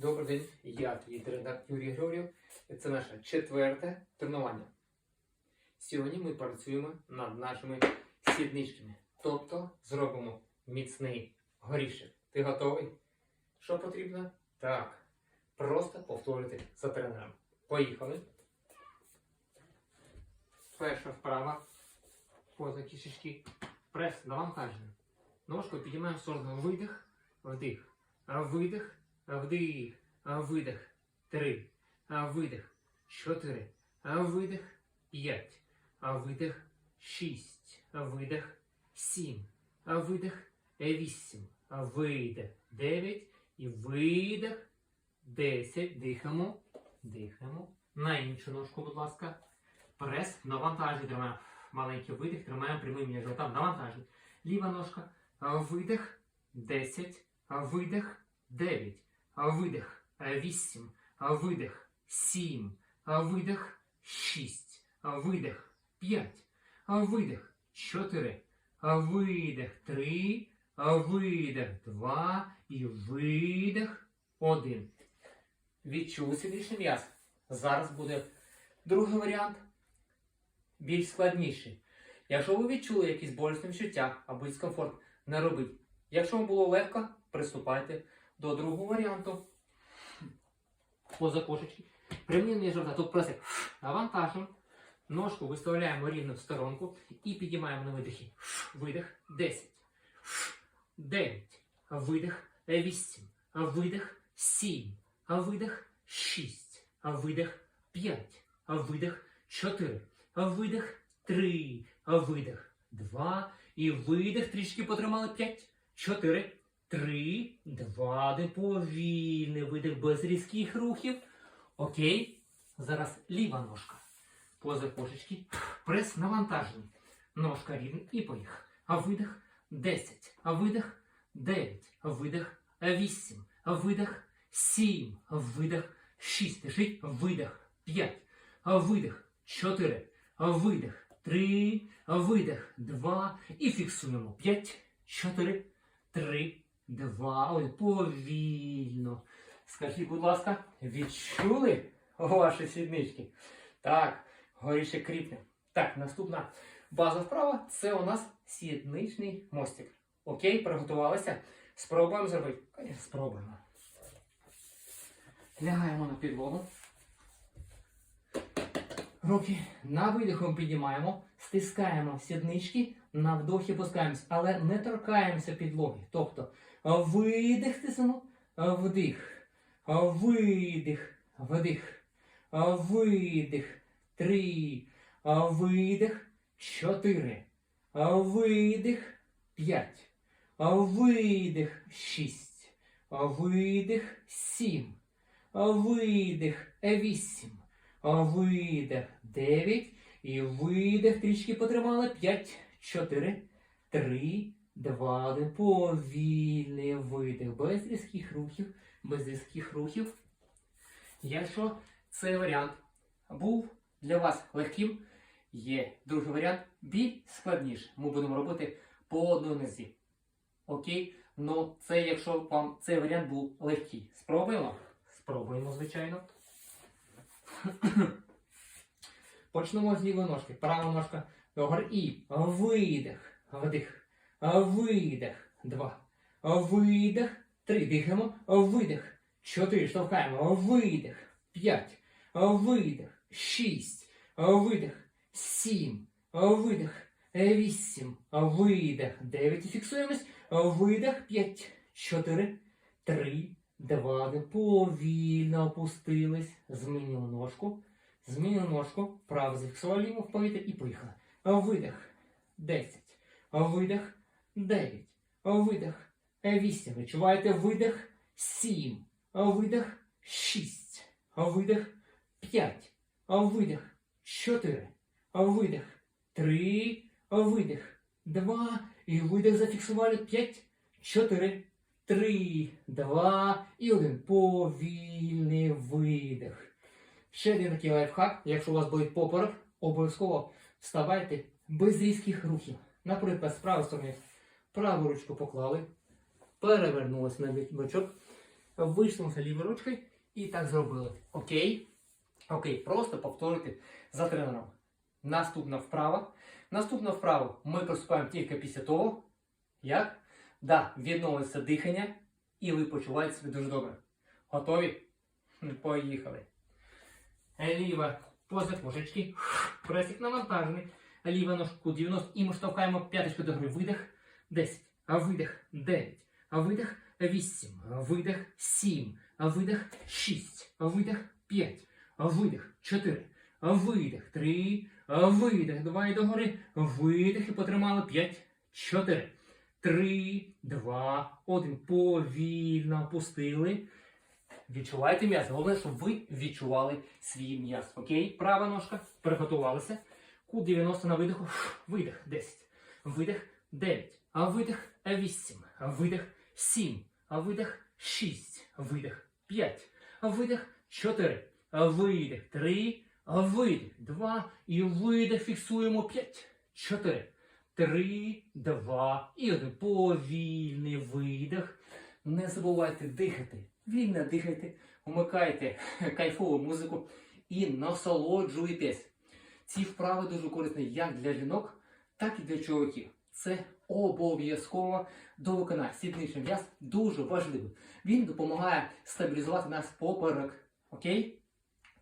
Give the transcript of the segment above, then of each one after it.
Добрий день, я твій тренер Юрій Григорів. Це наше четверте тренування. Сьогодні ми працюємо над нашими сідничками. Тобто зробимо міцний горішок. Ти готовий? Що потрібно? Так. Просто повторити за тренером. Поїхали. Перша вправа. Поза кішечки. Прес на навантаження. Ножку підіймаємо в сторону. Видих, вдих. Видих, вдих, видих, три, видих, чотири, видих, п'ять, видих, шість, видих, сім, видих, вісім, видих, дев'ять. І видих, десять. Дихаємо, дихаємо. На іншу ножку, будь ласка. Прес, навантажуй, тримаємо. Маленький видих, тримаємо прямим животом, навантажуй. Ліва ножка, видих, 10, видих, Девять. Видих. А Вісім. А Видих. Сім. А Видих. Шість. А Видих. П'ять. А Видих. Чотири. Видих. Три. Видих. Два. І видих. Один. Відчули сидячий м'яз. Зараз буде другий варіант. Більш складніший. Якщо ви відчули якісь болісне відчуття або дискомфорт, не робіть. Якщо вам було легко, приступайте до другого варіанту. Поза кошечки. Прямління живота. Тут просто навантажимо. Ножку виставляємо рівно в сторонку і підіймаємо на видихі. Видих. 10. 9. Видих. 8. Видих. 7. Видих. 6. Видих. 5. Видих. 4. Видих. 3. Видих. 2. І видих. Трішки потримали. 5. 4. 3. 2. Один повільний видих без різких рухів. Окей. Зараз ліва ножка. Поза кошечки. Прес навантажений. Ножка рівна і поїхав. А видих 10. А видих 9. А видих 8. А видих 7. А видих 6. Дишить. Видих 5. А видих 4. А видих 3. А видих 2. І фіксуємо. 5, 4, 3, 2. Ой, повільно. Скажіть, будь ласка, відчули ваші сіднички? Так, горіше кріпне. Так, наступна база вправа це у нас сідничний мостик. Окей, приготувалися. Спробуємо зробити. Спробуємо. Лягаємо на підлогу. Руки на видиху піднімаємо, стискаємо сіднички, на вдохі пускаємось, але не торкаємося підлоги. Тобто видих тиснемо, вдих, видих, вдих, видих, три, видих, чотири, видих, п'ять, видих, шість, видих, сім, видих, вісім. Видих 9. І видих. Трішки потримали. 5, 4, 3, 2, 1. Повільний видих. Без різких рухів. Без різких рухів. Якщо цей варіант був для вас легким, є другий варіант більш складніший. Ми будемо робити по одній нозі. Окей? Ну, це якщо вам цей варіант був легкий. Спробуємо? Спробуємо, звичайно. Почнемо з лівої ножки. Права ножка догори. І видих. Вдих. Видих. Два. Видих. Три. Дихаємо. Видих. Чотири. Штовхаємо. Видих. П'ять. Видих. Шість. Видих. Сім. Видих. Вісім. Видих. Дев'ять. І фіксуємось. Видих. П'ять. Чотири. Три. Два. Повільно опустились. Змінили ножку. Змінили ножку. Право зафіксували в повітря і поїхали. Видих. 10. Видих. 9. Видих. 8. Відчуваєте видих. 7. Видих. 6. Видих. 5. Видих. 4. Видих. 3. Видих. 2. І видих зафіксували. 5. 4. Три, два і один. Повільний видих. Ще один такий лайфхак. Якщо у вас болить поперек, обов'язково вставайте без різких рухів. Наприклад, з правої сторони праву ручку поклали, перевернулися на бічок, вийшли лівою ручкою і так зробили. Окей? Окей, просто повторюйте за тренером. Наступна вправа. Наступна вправа ми приступаємо тільки після того, як да, відновиться дихання, і ви почуваєте себе дуже добре. Готові? Поїхали. Ліва поза кошечки. Пресик навантажений. Ліва ножку 90 і ми штовхаємо п'яточку до гри. Видих 10. А видих 9. А видих 8. А видих 7. А видих 6. А видих 5. А видих 4. А видих 3. А видих 2 і догори. Видих і потримали 5. 4. 3, 2, 1. Повільно опустили. Відчуваєте м'яз. Головне, щоб ви відчували свій м'яз. Окей? Права ножка. Приготувалися. Кут 90 на видиху. Видих 10. Видих 9. Видих 8. Видих 7. А видих 6. Видих 5. Видих 4. Видих 3. Видих 2. І видих фіксуємо 5. 4. 3, 2 і 1. Повільний видих. Не забувайте дихати. Вільно дихайте, вмикайте кайфову музику і насолоджуйтесь. Ці вправи дуже корисні як для жінок, так і для чоловіків. Це обов'язково до виконання. Сідничний м'яз дуже важливий. Він допомагає стабілізувати наш поперек. Окей?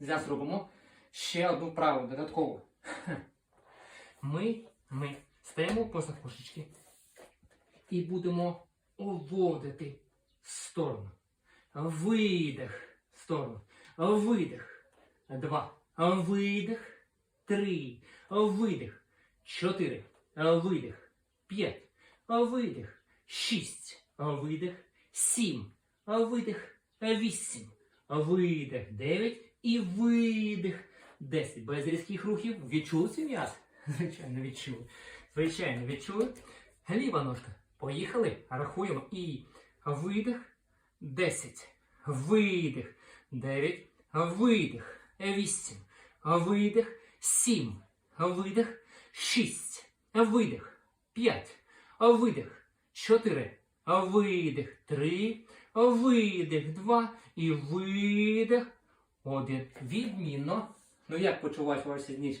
Зараз зробимо ще одну вправу додатково. Ми, ми стаємо по кошечки і будемо оводити в сторону. Видих в сторону. Видих. Два. Видих. Три. Видих. Чотири. Видих. П'ять. Видих. Шість. Видих. Сім. Видих. Вісім. Видих. Дев'ять. І видих. Десять. Без різких рухів. Відчули цей м'яз? Звичайно, відчули. Звичайно, відчули. Ліва ножка. Поїхали. Рахуємо. І видих. 10. Видих. 9. Видих. 8. Видих. 7. Видих. 6. Видих. 5. Видих. 4. Видих. 3. Видих. 2. І видих. 1. Відмінно. Ну як почуваєш ваші ніч?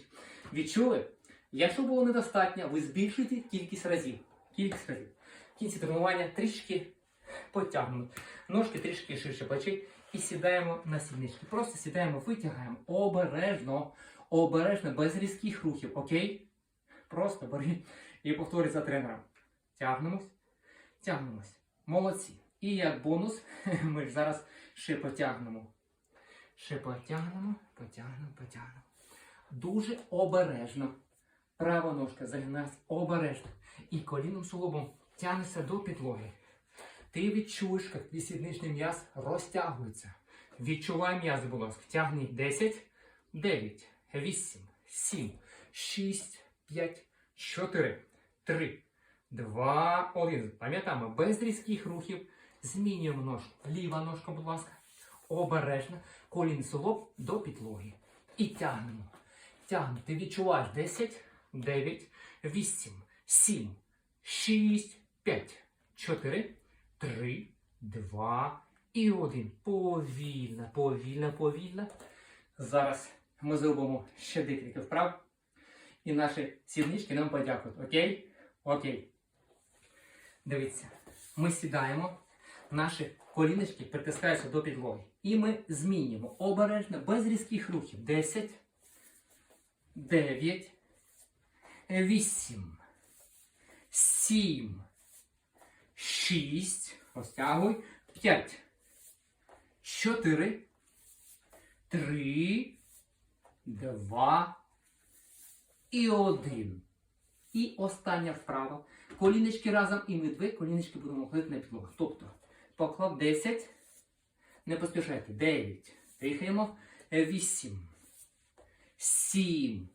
Відчули? Якщо було недостатньо, ви збільшуєте кількість разів. Кількість разів. Кінці тренування трішки потягнемо. Ножки трішки ширше плечей і сідаємо на сіднички. Просто сідаємо, витягаємо обережно, обережно, без різких рухів. Окей? Просто бери і повторюй за тренером. Тягнемось, тягнемось. Молодці. І як бонус, ми зараз ще потягнемо. Ще потягнемо, потягнемо, потягнемо. Дуже обережно. Права ножка загинається обережно. І коліном суглобом тягнеться до підлоги. Ти відчуєш, як твій сідничний м'яз розтягується. Відчувай м'яз, будь ласка. Тягни 10, 9, 8, 7, 6, 5, 4, 3, 2, 1. Пам'ятаємо, без різких рухів змінюємо ножку. Ліва ножка, будь ласка. Обережно. Колін суглоб до підлоги. І тягнемо. Тягнемо. Ти відчуваєш 10, 9, 8, 7, 6, 5, 4, 3, 2 і 1. Повільно, повільно, повільно. Зараз ми зробимо ще декілька вправ. І наші сіднички нам подякують. Окей? Окей. Дивіться. Ми сідаємо. Наші коліночки притискаються до підлоги. І ми змінюємо обережно, без різких рухів. 10, 9, 8, 7, 6, розтягуй, 5, 4, 3, 2 і 1. І остання вправа. Коліночки разом і ми дві коліночки будемо ходити на підлогу. Тобто поклав 10, не поспішайте, 9, дихаємо, 8, 7,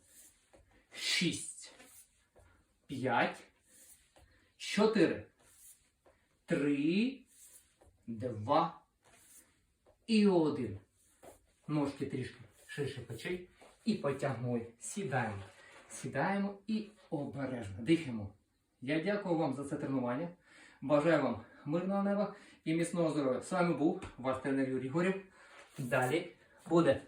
6, 5, 4, 3, 2 і 1. Ножки трішки ширше плечей і потягнули. Сідаємо. Сідаємо і обережно дихаємо. Я дякую вам за це тренування. Бажаю вам мирного неба і міцного здоров'я. З вами був ваш тренер Юрій Горів. Далі буде